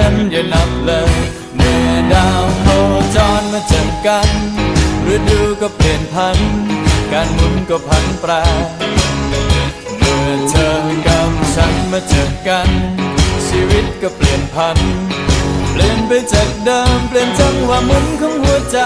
นั้นอย่านับเลยเมื่อดาวโคจรมาเจอกันฤดูก็เปลี่ยนพัน การหมุนก็พันแปรเมื่อเธอกับฉันมาเจอกัน ชีวิตก็เปลี่ยนพัน เปลี่ยนไปจากเดิมเปลี่ยนจังหวะหมุนของหัวใจ